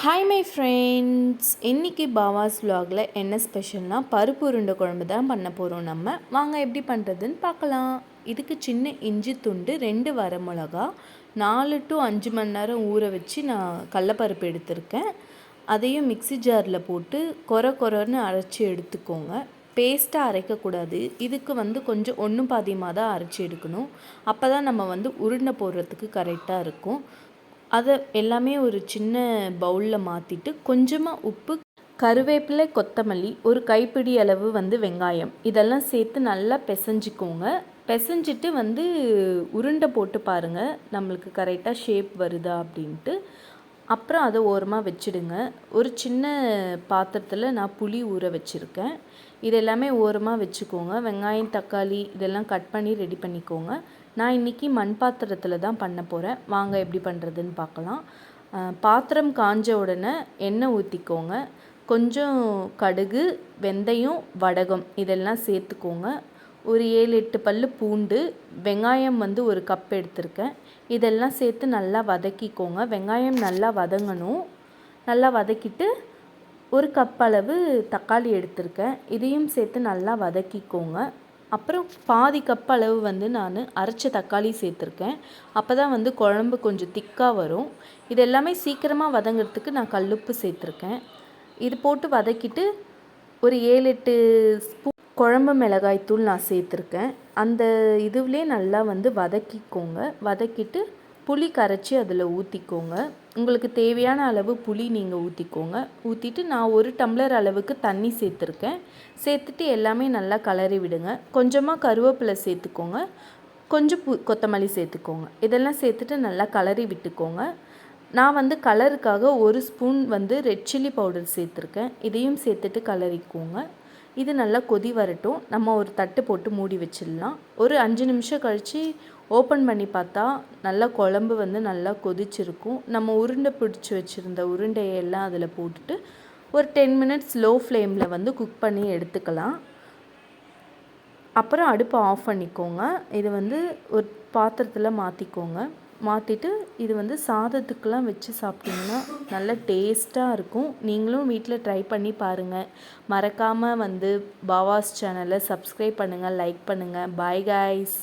Hi my friends இன்றைக்கி பாவாஸ் vlogல என்ன ஸ்பெஷல்னால் பருப்பு உருண்டை குழம்பு தான் பண்ண போகிறோம் நம்ம. வாங்க எப்படி பண்ணுறதுன்னு பார்க்கலாம். இதுக்கு சின்ன இஞ்சி துண்டு ரெண்டு வர மிளகா நாலு டு அஞ்சு மணி நேரம் ஊற வச்சு நான் கடலப்பருப்பு எடுத்திருக்கேன். அதையும் மிக்சி ஜாரில் போட்டு கொர கொரன்னு அரைச்சி எடுத்துக்கோங்க. பேஸ்ட்டாக அரைக்கக்கூடாது. இதுக்கு வந்து கொஞ்சம் ஒன்று பாதியமாக தான் அரைச்சி எடுக்கணும். அப்போ தான் நம்ம வந்து உருண்டை போடுறதுக்கு கரெக்டாக இருக்கும். அதை எல்லாமே ஒரு சின்ன பவுலில் மாற்றிட்டு கொஞ்சமாக உப்பு கருவேப்பிலை கொத்தமல்லி ஒரு கைப்பிடி அளவு வந்து வெங்காயம். இதெல்லாம் சேர்த்து நல்லா பிசைஞ்சிக்கோங்க. பிசைஞ்சிட்டு வந்து உருண்டை போட்டு பாருங்கள் நம்மளுக்கு கரெக்டாக ஷேப் வருதா அப்படின்ட்டு. அப்புறம் அதை ஓரமாக வச்சுடுங்க. ஒரு சின்ன பாத்திரத்தில் நான் புளி ஊற வச்சுருக்கேன். இது எல்லாமே ஓரமாக வச்சுக்கோங்க. வெங்காயம் தக்காளி இதெல்லாம் கட் பண்ணி ரெடி பண்ணிக்கோங்க. நான் இன்றைக்கி மண் பாத்திரத்தில் தான் பண்ண போகிறேன் வாங்க எப்படி பண்ணுறதுன்னு பார்க்கலாம். பாத்திரம் காஞ்ச உடனே எண்ணெய் ஊற்றிக்கோங்க கொஞ்சம் கடுகு வெந்தயம் வடகம் இதெல்லாம் சேர்த்துக்கோங்க. ஒரு ஏழு எட்டு பல் பூண்டு வெங்காயம் வந்து ஒரு கப் எடுத்திருக்கேன். இதெல்லாம் சேர்த்து நல்லா வதக்கிக்கோங்க. வெங்காயம் நல்லா வதங்கணும். நல்லா வதக்கிட்டு ஒரு கப் அளவு தக்காளி எடுத்திருக்கேன். இதையும் சேர்த்து நல்லா வதக்கிக்கோங்க. அப்புறம் பாதி கப் அளவு வந்து நான் அரைச்ச தக்காளி சேர்த்துருக்கேன். அப்போ தான் வந்து குழம்பு கொஞ்சம் திக்காக வரும். இது எல்லாமே சீக்கிரமாக வதங்கிறதுக்கு நான் கல்லுப்பு சேர்த்துருக்கேன். இது போட்டு வதக்கிட்டு ஒரு ஏழு எட்டு ஸ்பூ குழம்பு மிளகாய் தூள் நான் சேர்த்துருக்கேன். அந்த இதுவிலே நல்லா வந்து வதக்கிக்கோங்க. வதக்கிட்டு புளி கரைச்சி அதில் ஊற்றிக்கோங்க உங்களுக்கு தேவையான அளவு புளி நீங்கள் ஊற்றிக்கோங்க ஊற்றிட்டு நான் ஒரு டம்ளர் அளவுக்கு தண்ணி சேர்த்துருக்கேன். சேர்த்துட்டு எல்லாமே நல்லா கலரி விடுங்க. கொஞ்சமாக கருவேப்பிலை சேர்த்துக்கோங்க. கொஞ்சம் பு கொத்தமல்லி சேர்த்துக்கோங்க. இதெல்லாம் சேர்த்துட்டு நல்லா கலரி விட்டுக்கோங்க. நான் வந்து கலருக்காக ஒரு ஸ்பூன் வந்து ரெட் சில்லி பவுடர் சேர்த்துருக்கேன். இதையும் சேர்த்துட்டு கலரிக்கோங்க. இது நல்லா கொதி வரட்டும். நம்ம ஒரு தட்டு போட்டு மூடி வச்சிடலாம். ஒரு அஞ்சு நிமிஷம் கழித்து ஓப்பன் பண்ணி பார்த்தா நல்லா குழம்பு வந்து நல்லா கொதிச்சிருக்கும். நம்ம உருண்டை பிடிச்சி வச்சுருந்த உருண்டையெல்லாம் அதில் போட்டுட்டு ஒரு டென் மினிட்ஸ் லோ ஃப்ளேமில் வந்து குக் பண்ணி எடுத்துக்கலாம். அப்புறம் அடுப்பை ஆஃப் பண்ணிக்கோங்க. இது வந்து ஒரு பாத்திரத்தில் மாற்றிக்கோங்க மாற்றிட்டு இது வந்து சாதத்துக்கெலாம் வச்சு சாப்பிட்டிங்கன்னா நல்ல டேஸ்ட்டாக இருக்கும். நீங்களும் வீட்டில் ட்ரை பண்ணி பாருங்கள் மறக்காமல் வந்து பாவாஸ் சேனலை சப்ஸ்கிரைப் பண்ணுங்கள் லைக் பண்ணுங்கள் பாய் காய்ஸ்